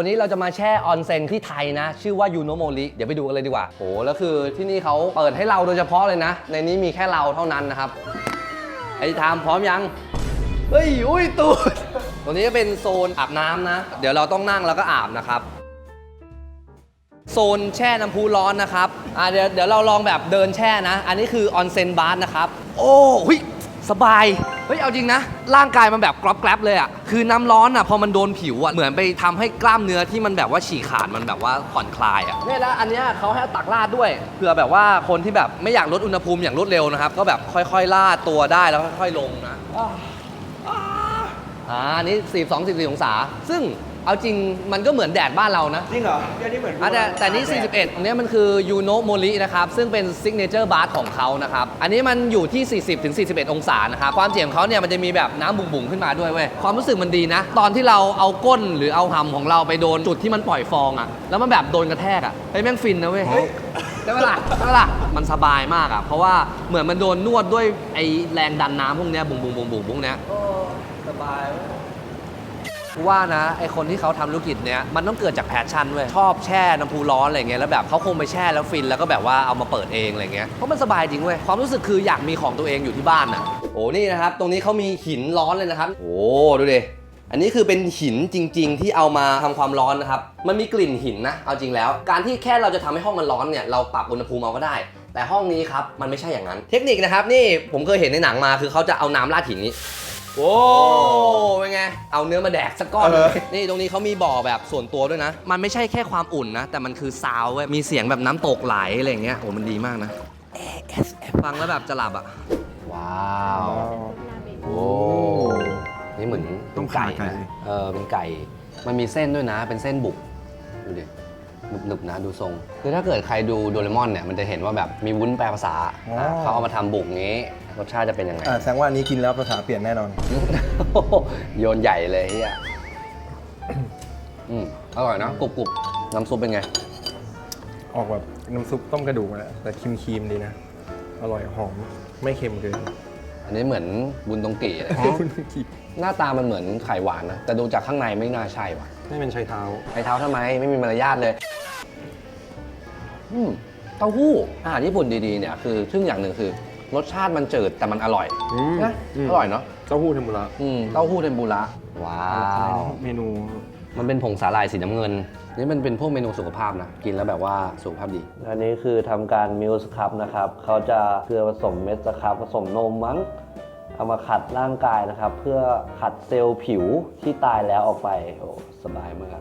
วันนี้เราจะมาแช่ออนเซ็นที่ไทยนะ ชื่อว่ายูโนโมริเดี๋ยวไปดูกันเลยดีกว่าโหแล้วคือที่นี่เขาเปิดให้เราโดยเฉพาะเลยนะ ในนี้มีแค่เราเท่านั้นนะครับ ไอ้ทามพร้อมยัง เฮ้ย อุ้ยตูดตรงนี้จะเป็นโซนอาบน้ำนะ เดี๋ยวเราต้องนั่งแล้วก็อาบนะครับ โซนแช่น้ำพุร้อนนะครับอ่าเดี๋ยวเดี๋ยวเราลองแบบเดินแช่นะ อันนี้คือออนเซ็นบาร์นะครับ โอ้หุย สบาย เฮ้ย เอาจริงนะ ร่างกายมันแบบกรอบแกรบเลยอะ่ะ คือน้ำร้อนอะ่ะ พอมันโดนผิวอะ่ะ เหมือนไปทำให้กล้ามเนื้อที่มันแบบว่าฉีกขาดมันแบบว่าผ่อนคลายอะ่ะเนี่ยแล้วอันเนี้ยเขาให้ตักลาดด้วย เผื่อแบบว่าคนที่แบบไม่อยากลดอุณหภูมิอย่างรวดเร็วนะครับ ก็แบบค่อยๆลาดตัวได้แล้วค่อยๆลงนะ อ่าอันนี้42 44องศา ซึ่ง เอาจริงมันก็เหมือนแดดบ้านเรานะจริงเหรอเดี๋ยวนี้เหมือนอะแต่แต่นี่ 41 อันนี้มันคือยูโนโมรินะครับ ซึ่งเป็นซิกเนเจอร์บาร์ของเขานะครับ อันนี้มันอยู่ที่ 40ถึง41 องศานะครับ ความเจ๋งของเขาเนี่ยมันจะมีแบบน้ำบุ๋งๆ ขึ้นมาด้วยเว้ย ความรู้สึกมันดีนะ ตอนที่เราเอาก้นหรือเอาหำของเราไปโดนจุดที่มันปล่อยฟองอะแล้วมันแบบโดนกระแทกอะเฮ้ยแม่งฟินนะเว้ยได้ปะล่ะได้ปะล่ะมันสบายมากอะเพราะว่าเหมือนมันโดนนวดด้วยไอแรงดันน้ำพวกเนี้ยบุ๋งบุ๋งบุ๋งบุ๋งพวกเนี้ยสบายกู ว่านะไอคนที่เขาทำธุรกิจเนี้ยมันต้องเกิดจากแพชชั่นเว้ยชอบแช่น้ำพุร้อนอะไรเงี้ยแล้วแบบเขาคงไปแช่แล้วฟินแล้วก็แบบว่าเอามาเปิดเองอะไรเงี้ยเพราะมันสบายจริงเว้ยความรู้สึกคืออยากมีของตัวเองอยู่ที่บ้านอะโอ้นี่นะครับตรงนี้เขามีหินร้อนเลยนะครับ โอ้ดูดิอันนี้คือเป็นหินจริง ๆ ที่เอามาทำความร้อนนะครับมันมีกลิ่นหินนะเอาจริงแล้ว การที่แค่เราจะทำให้ห้องมันร้อนเนี่ยเราปรับอุณหภูมิเอาก็ได้ แต่ห้องนี้ครับมันไม่ใช่อย่างนั้น เทคนิคนะครับนี่ผมเคยเห็นในหนังมาคือเขาจะเอาน้ำราดหินนี้ โอ้ เป็นไงเอาเนื้อมาแดกสักก้อนเลยนี่ตรงนี้เขามีบ่อแบบส่วนตัวด้วยนะ มันไม่ใช่แค่ความอุ่นนะ แต่มันคือซาวด์เว้ยมีเสียงแบบน้ำตกไหลอะไรอย่างเงี้ยโอ้มันดีมากนะ ASF ฟังแล้วแบบจะหลับอะ ว้าวโอ้นี่เหมือนต้มเป็นไก่ขาไก่นะเออเป็นไก่ มันมีเส้นด้วยนะ เป็นเส้นบุกดูดิ หนึบๆนะดูทรง คือถ้าเกิดใครดูโดเรมอนเนี่ยมันจะเห็นว่าแบบมีวุ้นแปลภาษาอะเขาเอามาทำบุกงี้รสชาติจะเป็นยังไง อ่าแสดงว่าอันนี้กินแล้วภาษาเปลี่ยนแน่นอน โยนใหญ่เลยเฮียอืมอร่อยนะกรุบกรุบน้ำซุปเป็นไง ออกแบบน้ำซุปต้มกระดูกนะแต่ครีมครีมๆดีนะ อร่อยหอมไม่เค็มเกิน อันนี้เหมือนบุญตรงกี่เลยคุณครีมหน้าตามันเหมือนไข่หวานนะ แต่ดูจากข้างในไม่น่าใช่ว่ะไม่เป็นชายเท้าไข่เท้าทำไมไม่มีมารยาทเลยอืมเต้าหู้อาหารญี่ปุ่นดีๆเนี่ยคือซึ่งอย่างหนึ่งคือรสชาติมันจืดแต่มันอร่อยอืมนะอืมอร่อยเนาะเต้าหู้เทมปุระอืมเต้าหู้เทมปุระว้าว เมนู มันเป็นผงสาหร่ายสีน้ำเงิน นี่มันเป็นพวกเมนูสุขภาพนะ กินแล้วแบบว่าสุขภาพดี อันนี้คือทำการมิลส์ครับนะครับ เขาจะเกลือผสมเม็ดสครับผสมนมมั้ง เอามาขัดร่างกายนะครับ เพื่อขัดเซลล์ผิวที่ตายแล้วออกไป โอ้สบายมาก